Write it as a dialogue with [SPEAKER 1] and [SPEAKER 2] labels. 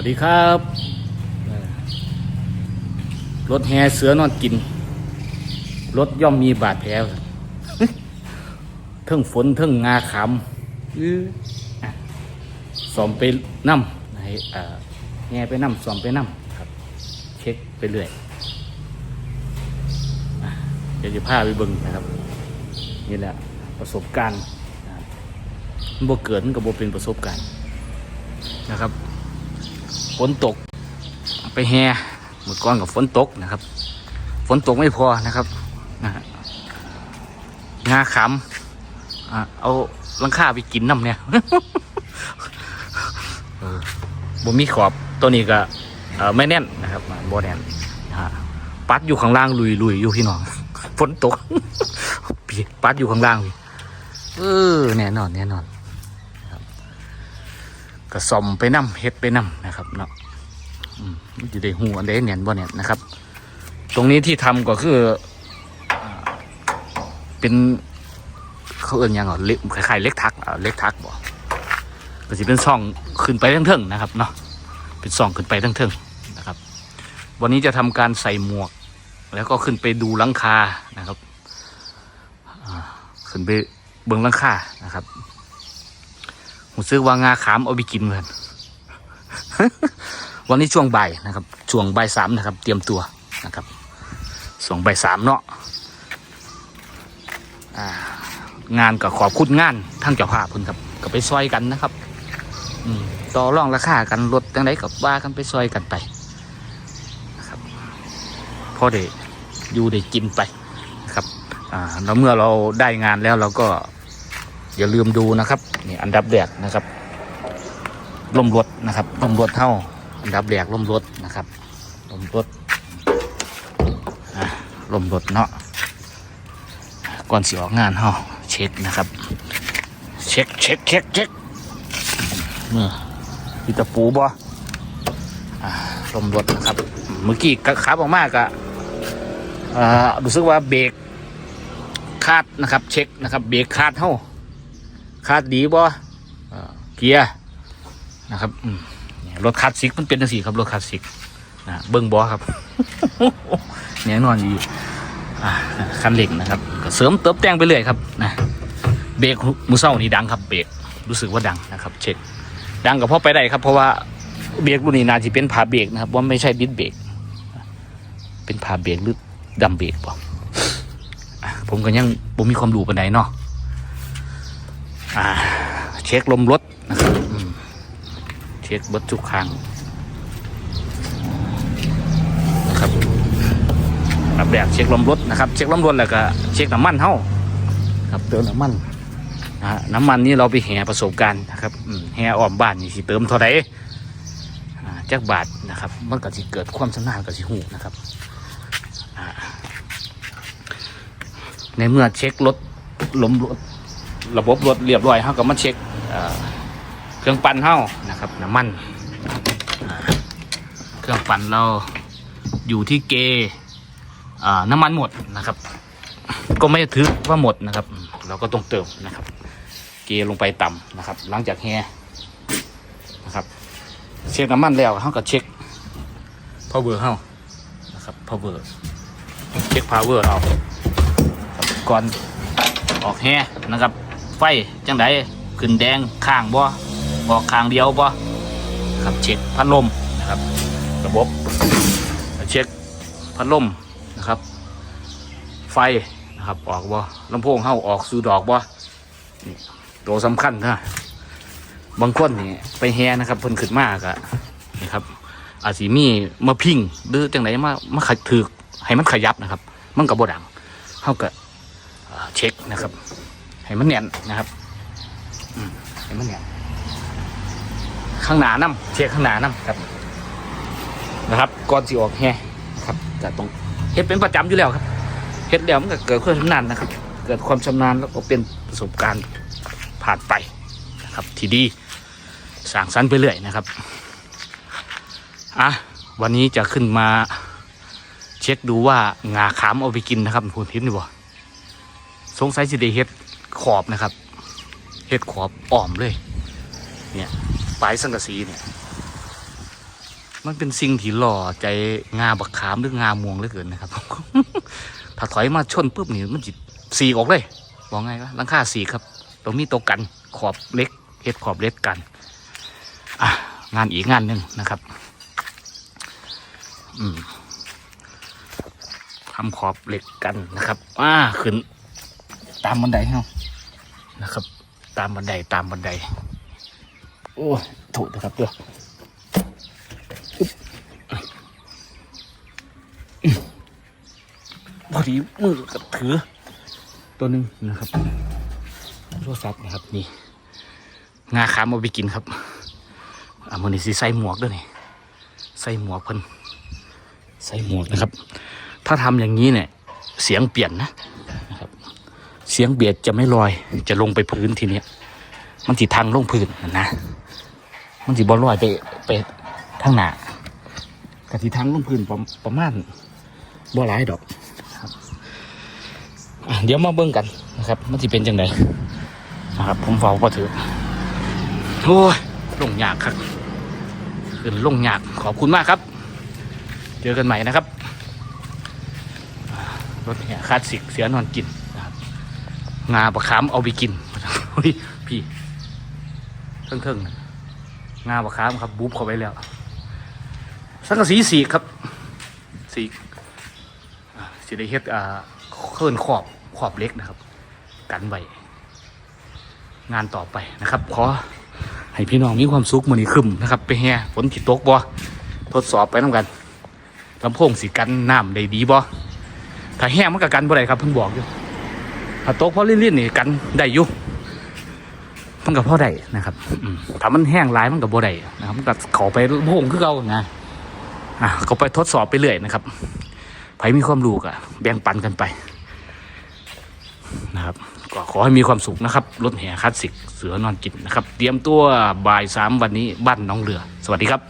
[SPEAKER 1] วัสดีครับเอ่อรถแห่เสือนอนกินรถย่อมมีบาดแผลเทิงฝนเทิงงาขำอื้ออะสอมไปนั่มให้เอ่อแห่ไปนั่มสอมไปนั่มครับ เช็คไปเรื่อยอะเดี๋ยวจะพาไปเบิ่งนะครับ นี่แหละประสบการณ์นะครับมันบ่เกิดมันก็บ่เป็นประสบการณ์นะครับ ฝนตก ไปแห่หมดก้อนกับฝนตกนะครับ ฝนตกไม่พอนะครับนะงาขำเอาลังคาไปกินน้ำเนี่ยบ่มีขอบตัวนี้ก็ไม่แน่นนะครับบ่แน่นปัดอยู่ข้างล่างลุยลุยอยู่พี่น้องฝนตกปัดอยู่ข้างล่างเออแน่นอนแน่นอนนะครับ ก็ซ่อมไปน้ำเฮ็ดไปน้ำนะครับเนาะอืมมันจะได้หูอันใดแน่นบ่แน่นนะครับ ตรงนี้ที่ทำก็คือเป็นเขาเอิ้นยังเหรอเล็กคล้ายๆเล็กทักอ่าเล็กทักบ่ก็สิเป็นซ่องขึ้นไปทั้งเทิงนะครับเนาะเป็นซ่องขึ้นไปทั้งเทิงนะครับ วันนี้จะทำการใส่หมวก แล้วก็ขึ้นไปดูหลังคานะครับขึ้นไปเบิ้องหลังคานะครับ ผมซื้อว่างาขามเอาไปกินเหมือนวันนี้ช่วงบ่ายนะครับ ช่วงบ่ายสามนะครับ เตรียมตัวนะครับช่งบ่ายสามเนาะอ่างานก็ขอบคุณงานทั้งเจ้าภาพเพิ่นครับก็ไปซอยกันนะครับต่อรองราคากันลดจังไดกับว่ากันไปซอยกันไปนะครับพอได้อยู่ได้กินไปนะครับอ่าแล้วเมื่อเราได้งานแล้วเราก็อย่าลืมดูนะครับ นี่อันดับแรกนะครับลมรถนะครับลมรถเท่า อันดับแรกลมรถนะครับลมรถลมรถเนาะก่อนสิออกงานเฮาเช็คนะครับ เช็คเช็คเช็คเช็คเมื่อมีตะปูบ่อ่าลมรถนะครับ เมื่อกี้กะขับออกมากะอ่ารู้สึกว่าเบรกคาดนะครับ เช็คนะครับ เบรกคาดเท่า คาดดีบ่อ่าเกียร์นะครับรถคาสสิกมันเป็นจังซี่ครับรถคาสสิกนะเบิ้งบอครับแน่นอนอยู่คันเร่งนะครับก็เสริมเติมแต่งไปเรื่อยครับนะเบรกมือเศร้านี่ดังครับเบรกรู้สึกว่าดังนะครับ เช็คดังกับพ่อไปได้ครับ เพราะว่าเบรกรุ่นนี้นาจะเป็นผาเบรกนะครับ ว่าไม่ใช่ดิสเบรกเป็นผาเบรกหรือดัมเบรกป่ะอะผมก็ยังผมมีความรู้ปานใดเนาะ อ่า เช็คลมรถนะครับอืมเช็คเบัดทุกครั้งนะครับอันดับแรกเช็คลมรถนะครับ เช็คลมรถแล้วก็เช็คน้ำมันเท่าครับเติมน้ำมันนะฮะน้ำมันนี่เราไปแห่ประสบการณ์นะครับอืมแห่อ้อมบ้านนี่สิเติมเท่าไหร่อ่าจักบาทนะครับมันก็สิเกิดความชำนาญก็สิหูนะครับอ่าในเมื่อเช็ครถลมรถ ระบบรถเรียบร้อยเขาก็มาเช็คเครื่องปั่นเท่านะครับน้ำมัน เครื่องปั่นเราอยู่ที่เกอ่าน้ำมันหมดนะครับ ก็ไม่ถือว่าหมดนะครับ เราก็ต้องเติมนะครับ เกลงไปต่ำนะครับ หลังจากแฮนะครับ เช็คน้ำมันแล้วเขาก็เช็ค power เฮานะครับ power เช็ค power เอาครับก่อนออกแฮนะครับ ไฟจังไดขึ้นแดงข้างบ่ออกข้างเดียวบ่ครับเช็คพัดลมนะครับ ระบบเช็คพัดลมนะครับ ไฟนะครับออกบ่ลำโพงเข้าออกสู่ดอกบ่นี่ตัวสำคัญนะบางคนนี่ไปแฮนะครับเพิ่นขึ้นมากอะนี่ครับ อาจสิมีมาพิงหรือจังไดมามาขัดถือให้มันขยับนะครับ มันก็บ่ดังเฮาก็เอ่อเช็คนะครับ ให้มันแน่นนะครับให้มันแน่นข้างหน้าน้ำเช็คข้างหน้าน้ำครับ นะครับก่อนสิออกแฮครับจะต้องเฮ็ดเป็นประจำอยู่แล้วครับเฮ็ดแล้วมันก็เกิดความชำนาญนะครับ เกิดความชำนาญแล้วก็เป็นประสบการณ์ผ่านไปนะครับ ที่ดีสร้างสรรค์ไปเรื่อยนะครับอะวันนี้จะขึ้นมาเช็คดูว่างาขามเอาไปกินนะครับพูดพิษนี่บ่สงสัยสิได้เฮ็ด ขอบนะครับเฮ็ดขอบอ้อมเลย เนี่ยปลายสังกะสีเนี่ย มันเป็นสิ่งที่หล่อใจงาบักขามหรืองามวงเหลือเกินนะครับ ถ้าถอยมาชนปุ๊บนี่มันจิสีออกเลยบอกไงวะลังค่าสีครับ ตรงนี้ตัวกันขอบเล็กเฮ็ดขอบเล็กกัน อะ งานอีกงานหนึ่งนะครับ อืมทำขอบเหล็กกันนะครับ อ่า ขึ้น ตามบันไดเฮา นะครับ ตามบันไดตามบันได โอ้ถูกนะครับเด้ออึ๊บอืมพอดีมือกับถือ ตัวหนึ่งนะครับโทรศัพท์นะครับนี่งาขามเอาไปกินครับอ่ามันนี่สิใส่หมวกด้วยนี่ใส่หมวกเพิ่นใส่หมวกนะครับ ถ้าทำอย่างนี้เนี่ย เสียงเปลี่ยนนะ สียงเบียดจะไม่ลอย จะลงไปพื้นทีเนี้ยมันสิทางลงพื้นนะนะมันสิบอลลอยไปไปทางหน้ากะทิทางลงพื้นประประมาณบ่หลายดอกครับอะเดี๋ยวมาเบิ่งกันนะครับ มันสิเป็นจังไดนะครับ ผมเฝ้าพอถือโอ้ยลงยากครับขึ้นลงยากขอบคุณมากครับ เจอกันใหม่นะครับรถแห่คลาสสิกเสียนอนกิน งาประคามเอาไปกินเฮ้ยพี่เทิงๆนะงาบะขามครับบุบเข้าไปแล้ว สังกะสีสีกครับ สีกอ่าสิได้เฮ็ดอ่าเคลื่อนขอบขอบเล็กนะครับ กันไว้งานต่อไปนะครับ ขอให้พี่น้องมีความสุขมือนี้คึมนะครับ ไปแห่ฝนติตกบ่ทดสอบไปน้ำกันลำโพงสีกันน้ำได้ดีบ่ถ้าแห้งมันก็กันบ่ได้ครับเพิ่งบอกอยู่ ถ้าตกเพราะลิ่นๆนี่กันได้อยู่มันก็พอได้นะครับถ้ามันแห้งหลายมันก็บ่ได้นะครับมันก็เขาไปพงคือเก่านะอะก็ไปทดสอบไปเรื่อยนะครับใครมีความรู้ก็แบ่งปันกันไปนะครับก็ขอให้มีความสุขนะครับ รถแห่คลาสสิกเสือนอนกินนะครับ เตรียมตัวบ่ายสามวันนี้บ้านน้องเรือ สวัสดีครับ